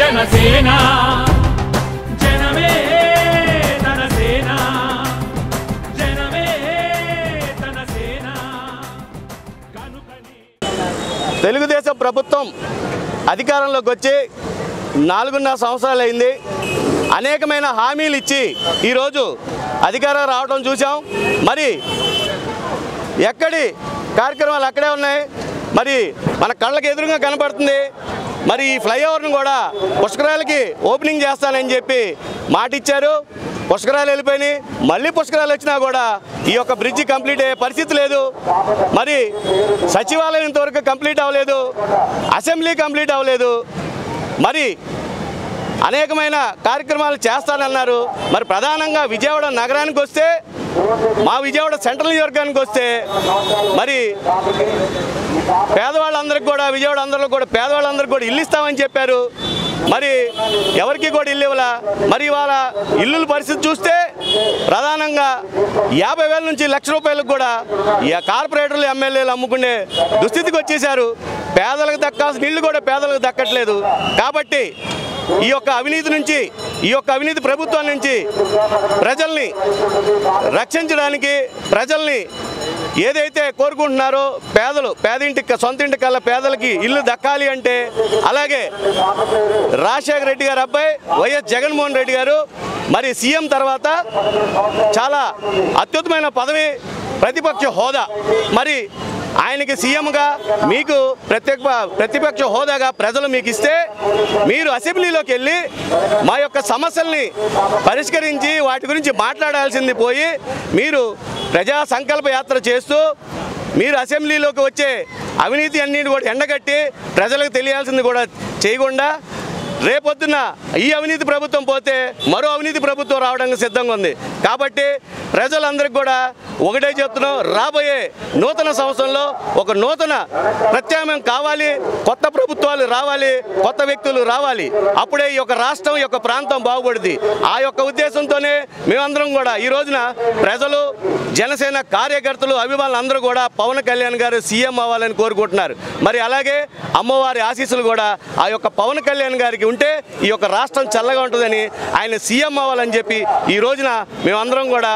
జనసేన జనమే తన సేన జనమే తన సేన తెలుగుదేశం ప్రభుత్వం అధికారంలోకి వచ్చి నాలుగున్నర సంవత్సరాలు అయింది. అనేకమైన హామీలు ఇచ్చి ఈరోజు అధికారం రావడం చూసాం మరి ఎక్కడి కార్యక్రమాలు అక్కడే ఉన్నాయి. మరి మన కళ్ళకి ఎదురుగా కనపడుతుంది. మరి ఈ ఫ్లైఓవర్ను కూడా పుష్కరాలకి ఓపెనింగ్ చేస్తానని చెప్పి మాటిచ్చారు. పుష్కరాలు వెళ్ళిపోయినాయి. మళ్ళీ పుష్కరాలు వచ్చినా కూడా ఈ యొక్క బ్రిడ్జి కంప్లీట్ అయ్యే పరిస్థితి లేదు. మరి సచివాలయం ఇంతవరకు కంప్లీట్ అవ్వలేదు. అసెంబ్లీ కంప్లీట్ అవ్వలేదు. మరి అనేకమైన కార్యక్రమాలు చేస్తానన్నారు. మరి ప్రధానంగా విజయవాడ నగరానికి వస్తే మా విజయవాడ సెంట్రల్ నియోజకవర్గానికి వస్తే మరి పేదవాళ్ళందరికీ కూడా విజయవాడ అందరిలో కూడా పేదవాళ్ళందరికీ కూడా ఇల్లు ఇస్తామని చెప్పారు. మరి ఎవరికి కూడా ఇల్లు ఇవ్వాల? మరి ఇవాళ ఇల్లుల పరిస్థితి చూస్తే ప్రధానంగా యాభై వేల నుంచి లక్ష రూపాయలకు కూడా ఈ కార్పొరేటర్లు ఎమ్మెల్యేలు అమ్ముకునే దుస్థితికి వచ్చేసారు పేదలకు దక్కాల్సిన ఇల్లు కూడా పేదలకు దక్కట్లేదు. కాబట్టి ఈ యొక్క అవినీతి నుంచి ఈ యొక్క అవినీతి ప్రభుత్వం నుంచి ప్రజల్ని రక్షించడానికి ప్రజల్ని ఏదైతే కోరుకుంటున్నారో పేదలు పేదింటి సొంత ఇంటి కల్లా పేదలకి ఇల్లు దక్కాలి అంటే అలాగే రాజశేఖర రెడ్డి గారు అబ్బాయి వైఎస్ జగన్మోహన్ రెడ్డి గారు మరి సీఎం తర్వాత చాలా అత్యుత్తమైన పదవి ప్రతిపక్ష హోదా. మరి ఆయనకి సీఎంగా మీకు ప్రత్యేక ప్రతిపక్ష హోదాగా ప్రజలు మీకు ఇస్తే మీరు అసెంబ్లీలోకి వెళ్ళి మా యొక్క సమస్యల్ని పరిష్కరించి వాటి గురించి మాట్లాడాల్సింది పోయి మీరు ప్రజా సంకల్ప యాత్ర చేస్తూ మీరు అసెంబ్లీలోకి వచ్చే అవినీతి అన్నింటి కూడా ఎండగట్టి ప్రజలకు తెలియాల్సింది కూడా చేయకుండా రేపొద్దున ఈ అవినీతి ప్రభుత్వం పోతే మరో అవినీతి ప్రభుత్వం రావడానికి సిద్ధంగా ఉంది. కాబట్టి ప్రజలందరికీ కూడా ఒకటే చెప్తున్నాం రాబోయే నూతన సంవత్సరంలో ఒక నూతన ప్రత్యామ్నాయం కావాలి కొత్త ప్రభుత్వాలు రావాలి కొత్త వ్యక్తులు రావాలి. అప్పుడే ఈ యొక్క రాష్ట్రం ఈ యొక్క ప్రాంతం బాగుపడుద్ది. ఆ యొక్క ఉద్దేశంతోనే మేమందరం కూడా ఈ రోజున ప్రజలు జనసేన కార్యకర్తలు అభిమానులు అందరూ కూడా పవన్ కళ్యాణ్ గారు సీఎం అవ్వాలని కోరుకుంటున్నారు. మరి అలాగే అమ్మవారి ఆశీస్సులు కూడా ఆ యొక్క పవన్ కళ్యాణ్ గారికి ఉంటే ఈ యొక్క రాష్ట్రం చల్లగా ఉంటుందని ఆయన సీఎం అవ్వాలని చెప్పి ఈ రోజున మేమందరం కూడా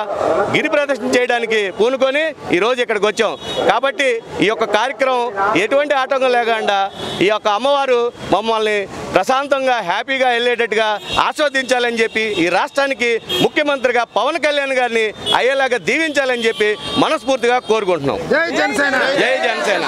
గిరి ప్రదర్శన చేయడానికి పూనుకొని ఈ రోజు ఇక్కడికి వచ్చాం. కాబట్టి ఈ యొక్క కార్యక్రమం ఎటువంటి ఆటంకం లేకుండా ఈ యొక్క అమ్మవారు మమ్మల్ని ప్రశాంతంగా హ్యాపీగా వెళ్ళేటట్టుగా ఆస్వాదించాలని చెప్పి ఈ రాష్ట్రానికి ముఖ్యమంత్రిగా పవన్ కళ్యాణ్ గారిని అయ్యేలాగా దీవించాలని చెప్పి మనస్ఫూర్తిగా కోరుకుంటున్నాం. జై జనసేన. జై జనసేన.